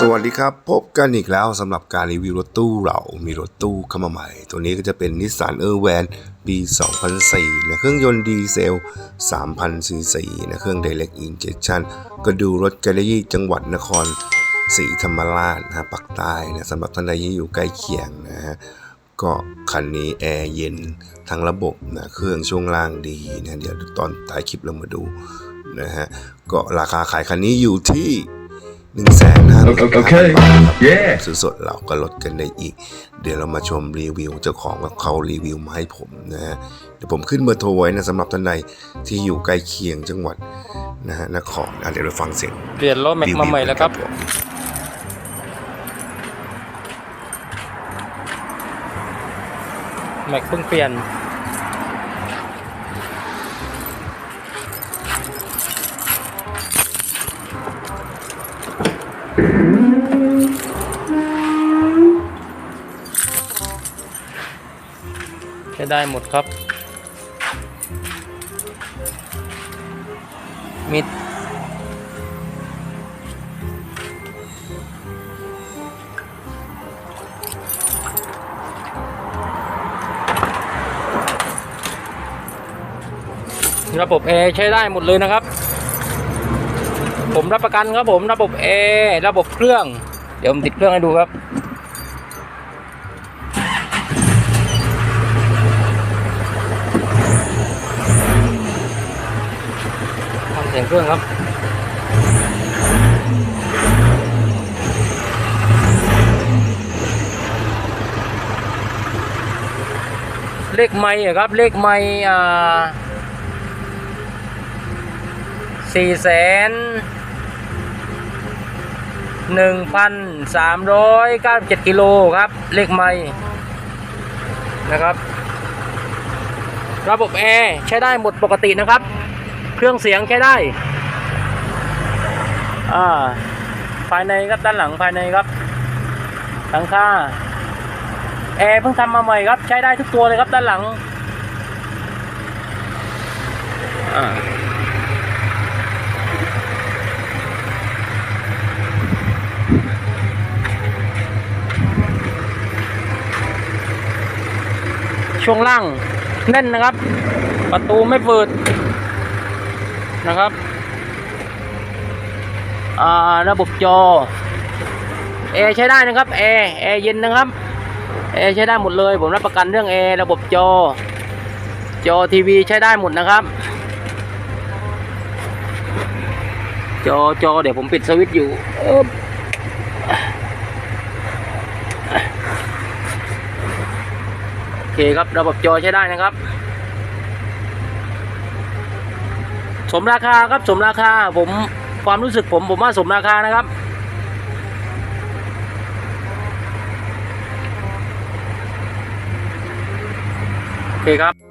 สวัสดีครับ พบกันอีกแล้วสำหรับการรีวิวรถตู้เรามีรถตู้เข้ามาใหม่ ตัวนี้ก็จะเป็นนิสสันเออร์แวนปี2004นะเครื่องยนต์ดีเซล 3,000ซีซีนะเครื่อง Direct Injection ก็ดูรถแกลลี่จังหวัดนครศรีธรรมราชนะฮะปักใต้นะสำหรับท่านใดที่อยู่ใกล้เคียงนะฮะก็คันนี้แอร์เย็นทั้งระบบนะเครื่องช่วงล่างดีนะเดี๋ยวตอนท้ายคลิปเรามาดูนะฮะก็ราคาขายคันนี้อยู่ที่ 1นึ่งแสนห้าโอเค Yeah ซื้อสดเราก็ลดกันได้อีก เดี๋ยวเรามาชมรีวิวเจ้าของว่าเขารีวิวมาให้ผมนะฮะเดี๋ยวผมขึ้นเบอร์โทรไว้นะสำหรับท่านใดที่อยู่ใกล้เคียงจังหวัดนะฮะนครอะเดี๋ยวเราฟังเสียงเปลี่ยนล้อแม็กมาใหม่แล้วครับผมแม็กเพิ่งเปลี่ยน ใช้ได้หมดครับ มิดระบบแอร์ใช้ได้หมดเลยนะครับ ผมรับประกันครับผมระบบแอร์ระบบเครื่อง เดี๋ยวผมติดเครื่องให้ดูครับฟังเสียงเครื่องครับเลขไม่ครับเลขไม่อ่าสี่แสน หนึ่งพันสามร้อยเก้าเจ็ดกิโลครับ เลขไม่นะครับ ระบบแอร์ใช้ได้หมดปกตินะครับ เครื่องเสียงใช้ได้ อ่า ภายในครับด้านหลังภายในครับหลังคาแอร์เพิ่งทำมาใหม่ครับ ใช้ได้ทุกตัวเลยครับด้านหลัง อ่า ช่วงล่างแน่นนะครับ ประตูไม่เปิดนะครับระบบจอแอร์ใช้ได้นะครับแอร์แอร์เย็นนะครับแอร์ใช้ได้หมดเลย ผมรับประกันเรื่องแอร์ระบบจอ จอทีวีใช้ได้หมดนะครับ จอจอเดี๋ยวผมปิดสวิตช์อยู่อึ๊บโอ เคครับระบบจอใช้ได้นะครับ สมราคาครับสมราคาผมความรู้สึกผมผมว่าสมราคานะครับโอเคครับ